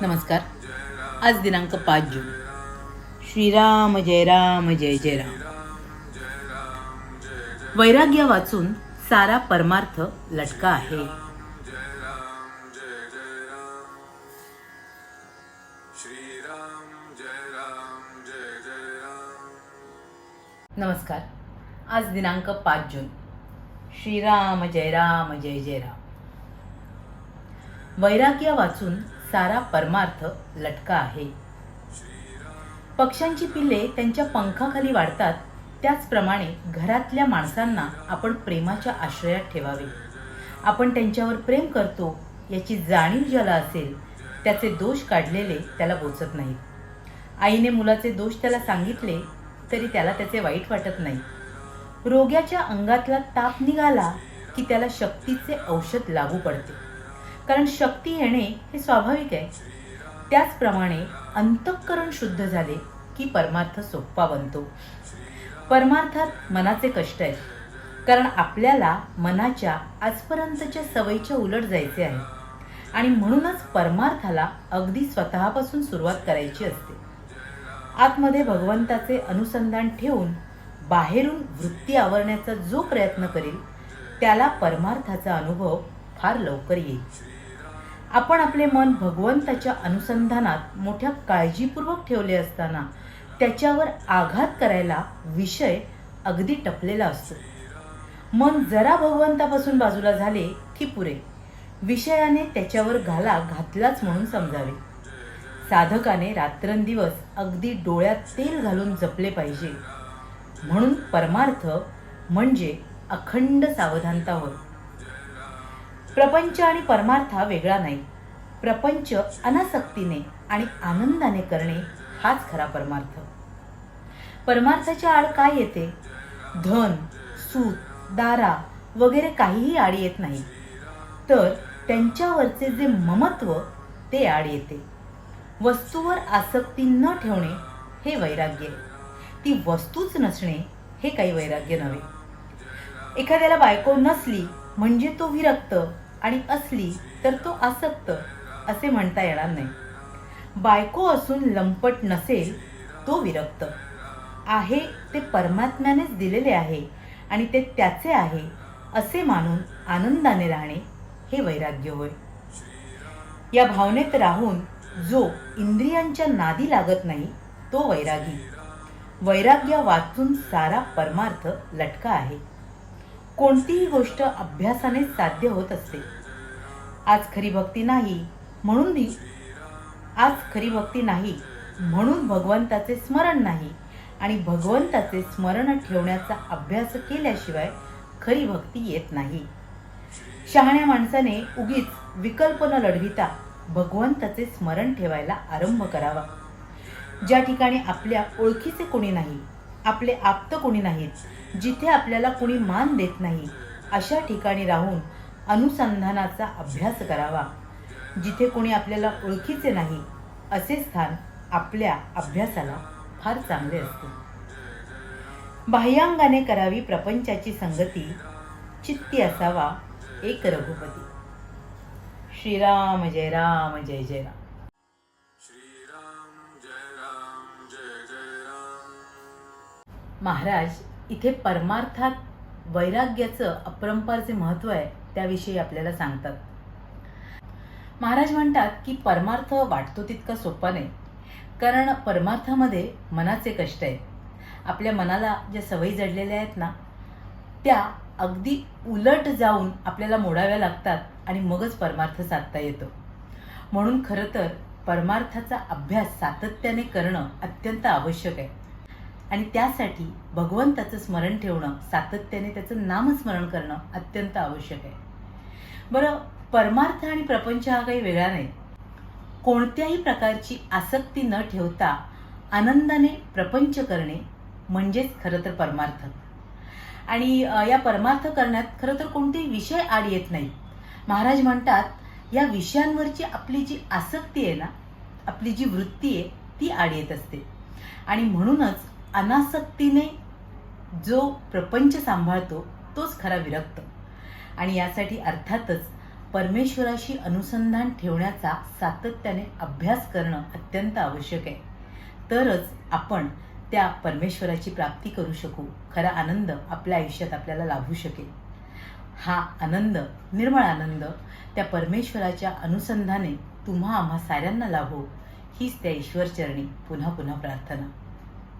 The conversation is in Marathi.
नमस्कार आज दिनांक पाच जून श्रीराम जय राम जय जय राम. वैराग्य वाचून सारा परमार्थ लटका आहे. नमस्कार. आज दिनांक पाच जून. श्रीराम जय राम जय जय राम. वैराग्य वाचून सारा परमार्थ लटका आहे. पक्ष्यांची पिल्ले त्यांच्या पंखाखाली वाढतात. त्याचप्रमाणे घरातल्या माणसांना आपण प्रेमाच्या आश्रयात ठेवावे. आपण त्यांच्यावर प्रेम करतो याची जाणीव ज्याला असेल त्याचे दोष काढलेले त्याला बोचत नाहीत. आईने मुलाचे दोष त्याला सांगितले तरी त्याला त्याचे वाईट वाटत नाही. रोग्याच्या अंगातला ताप निघाला की त्याला शक्तीचे औषध लागू पडते. कारण शक्ती येणे हे स्वाभाविक आहे. त्याचप्रमाणे अंतःकरण शुद्ध झाले की परमार्थ सोप्पा बनतो. परमार्थात मनाचे कष्ट आहेत. कारण आपल्याला मनाच्या आजपर्यंतच्या सवयीच्या उलट जायचे आहे. आणि म्हणूनच परमार्थाला अगदी स्वतःपासून सुरुवात करायची असते. आतमध्ये भगवंताचे अनुसंधान ठेवून बाहेरून वृत्ती आवरण्याचा जो प्रयत्न करेल त्याला परमार्थाचा अनुभव फार लवकर येईल. आपण आपले मन भगवंताच्या अनुसंधानात मोठ्या काळजीपूर्वक ठेवले असताना त्याच्यावर आघात करायला विषय अगदी टपलेला असतो. मन जरा भगवंतापासून बाजूला झाले की पुरे. विषयाने त्याच्यावर घाला घातलाच म्हणून समजावे. साधकाने रात्रंदिवस अगदी डोळ्यात तेल घालून जपले पाहिजे. म्हणून परमार्थ म्हणजे अखंड सावधानता होय प्रपंच आणि परमार्थ हा वेगळा नाही. प्रपंच अनासक्तीने आणि आनंदाने करणे हाच खरा परमार्थ. परमार्थाच्या आड काय येते? धन सूत दारा वगैरे काहीही आड येत नाही. तर त्यांच्यावरचे जे ममत्व ते आड येते. वस्तूवर आसक्ती न ठेवणे हे वैराग्य. ती वस्तूच नसणे हे काही वैराग्य नव्हे. एखाद्याला बायको नसली म्हणजे तो विरक्त आणि असली तर तो आसक्त असे म्हणता येणार नाही. बायको असून लंपट नसेल तो विरक्त. आहे ते परमात्म्यानेच दिलेले आहे आणि ते त्याचे आहे असे मानून आनंदाने राहणे हे वैराग्य होय. या भावनेत राहून जो इंद्रियांच्या नादी लागत नाही तो वैरागी. वैराग्य वाचून सारा परमार्थ लटका आहे. कोणतीही गोष्ट अभ्यासाने साध्य होत असते. आज खरी भक्ती नाही म्हणून आज खरी भक्ती नाही म्हणून भगवंताचे स्मरण नाही आणि भगवंताचे स्मरण ठेवण्याचा अभ्यास केल्याशिवाय खरी भक्ती येत नाही. शहाण्या माणसाने उगीच विकल्प न लढविता भगवंताचे स्मरण ठेवायला आरंभ करावा. ज्या ठिकाणी आपल्या ओळखीचे कोणी नाही आपले आप्त कोणी नाहीत जिथे आपल्याला कोणी मान देत नाही अशा ठिकाणी राहून अनुसंधानाचा अभ्यास करावा. जिथे कोणी आपल्याला ओळखीचे नाही असे स्थान आपल्या अभ्यासाला फार चांगले असते. बाह्यांगाने करावी प्रपंचाची संगती चित्ती असावा एक रघुपती. श्रीराम जय राम जय जय राम. महाराज इथे परमार्थात वैराग्याचं अपरंपार जे महत्त्व आहे त्याविषयी आपल्याला सांगतात. महाराज म्हणतात की परमार्थ वाटतो तितका सोपा नाही. कारण परमार्थामध्ये मनाचे कष्ट आहेत. आपल्या मनाला ज्या सवयी जडलेल्या आहेत ना त्या अगदी उलट जाऊन आपल्याला मोडाव्या लागतात आणि मगच परमार्थ साधता येतो. म्हणून खरं तर परमार्थाचा अभ्यास सातत्याने करणं अत्यंत आवश्यक आहे. आणि त्यासाठी भगवंताचं स्मरण ठेवणं सातत्याने त्याचं नामस्मरण करणं अत्यंत आवश्यक आहे. बरं परमार्थ आणि प्रपंच हा काही वेगळा नाही. कोणत्याही प्रकारची आसक्ती न ठेवता आनंदाने प्रपंच करणे म्हणजेच खरं तर परमार्थ. आणि या परमार्थ करण्यात खरं तर कोणतेही विषय आड येत नाही. महाराज म्हणतात या विषयांवरची आपली जी आसक्ती आहे ना आपली जी वृत्ती आहे ती आड येत असते. आणि म्हणूनच अनासक्तीने जो प्रपंच सांभाळतो तोच खरा विरक्त. आणि यासाठी अर्थातच परमेश्वराशी अनुसंधान ठेवण्याचा सातत्याने अभ्यास करणं अत्यंत आवश्यक आहे. तरच आपण त्या परमेश्वराची प्राप्ती करू शकू खरा आनंद आपल्या आयुष्यात आपल्याला लाभू शकेल. हा आनंद निर्मळ आनंद त्या परमेश्वराच्या अनुसंधाने तुम्हा आम्हा साऱ्यांना लाभो हीच त्या ईश्वरचरणी पुन्हा पुन्हा प्रार्थना.